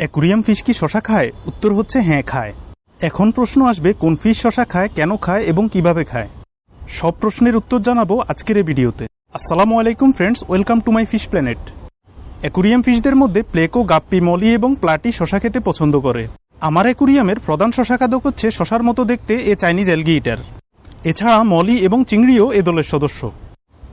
Aquarium fish কি শশা খায়? উত্তর হচ্ছে হ্যাঁ খায়। এখন প্রশ্ন আসবে, কোন ফিশ শশা খায়, কেন খায় এবং কীভাবে খায়? সব প্রশ্নের উত্তর জানাব আজকের এই ভিডিওতে। আসসালামু আলাইকুম friends, welcome to my fish planet. Aquarium ফিশদের মধ্যে প্লেকো গাপ্পি, মলি এবং প্লাটি শশা খেতে পছন্দ করে। আমার অ্যাকুরিয়ামের প্রধান শশা খাদক হচ্ছে শশার মতো দেখতে এ চাইনিজ এলগি ইটার। এছাড়া মলি এবং চিংড়িও এ দলের সদস্য।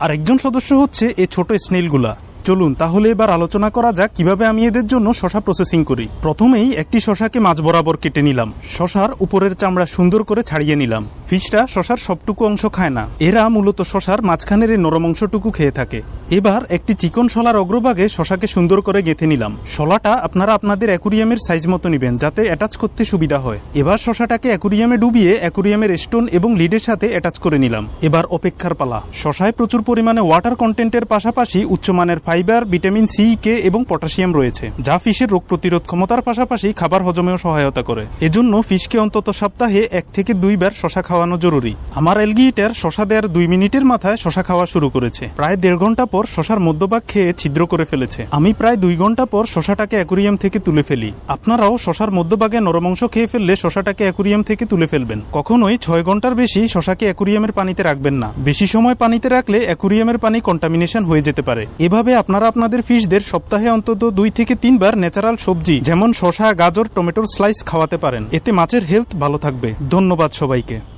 আরেকজন সদস্য হচ্ছে এ ছোট স্নেলগুলা। চলুন, তাহলে এবার আলোচনা করা যাক কীভাবে আমি এদের জন্য শশা প্রসেসিং করি। প্রথমেই একটি শশাকে মাঝ বরাবর কেটে নিলাম। শশার উপরের চামড়া সুন্দর করে ছাড়িয়ে নিলাম। ফিশটা শশার সবটুকু অংশ খায় না। এরা মূলত শশার মাঝখানের এই নরম অংশটুকু খেয়ে থাকে। এবার একটি চিকন শলার অগ্রভাগে শশাকে সুন্দর করে গেঁথে নিলাম। শলাটা আপনারা আপনাদের অ্যাকুরিয়ামের সাইজ মতো নেবেন, যাতে অ্যাটাচ করতে সুবিধা হয়। এবার শশাটাকে অ্যাকুরিয়ামে ডুবিয়ে অ্যাকুরিয়ামের স্টোন এবং লিডের সাথে অ্যাটাচ করে নিলাম। এবার অপেক্ষার পালা। শশায় প্রচুর পরিমাণে ওয়াটার কন্টেন্টের পাশাপাশি উচ্চমানের ফাইবার, ভিটামিন সি, কে এবং পটাশিয়াম রয়েছে, যা ফিশের রোগ প্রতিরোধ ক্ষমতার পাশাপাশি খাবার হজমেও সহায়তা করে। এজন্য ফিশকে অন্তত সপ্তাহে এক থেকে দুইবার শশা খাওয়ানো জরুরি। আমার এলগিটার শশা দেওয়ার দুই মিনিটের মাথায় শশা খাওয়া শুরু করেছে। প্রায় দেড় ঘণ্টা পর শশার মধ্যভাগ খেয়ে ছিদ্র করে ফেলেছে। আমি প্রায় দুই ঘণ্টা পর শশাটাকে অ্যাকুরিয়াম থেকে তুলে ফেলি। আপনারাও শশার মধ্যভাগে নরম অংশ খেয়ে ফেললে শশাটাকে অ্যাকুরিয়াম থেকে তুলে ফেলবেন। কখনোই ছয় ঘণ্টার বেশি শশাকে অ্যাকুরিয়ামের পানিতে রাখবেন না। বেশি সময় পানিতে রাখলে অ্যাকুরিয়ামের পানি কন্টামিনেশন হয়ে যেতে পারে। এভাবে আপনারা আপনাদের ফিশদের সপ্তাহে অন্তত দুই থেকে তিনবার ন্যাচারাল সবজি, যেমন শশা গাজর, টমেটোর স্লাইস খাওয়াতে পারেন। এতে মাছের হেলথ ভালো থাকবে। ধন্যবাদ সবাইকে।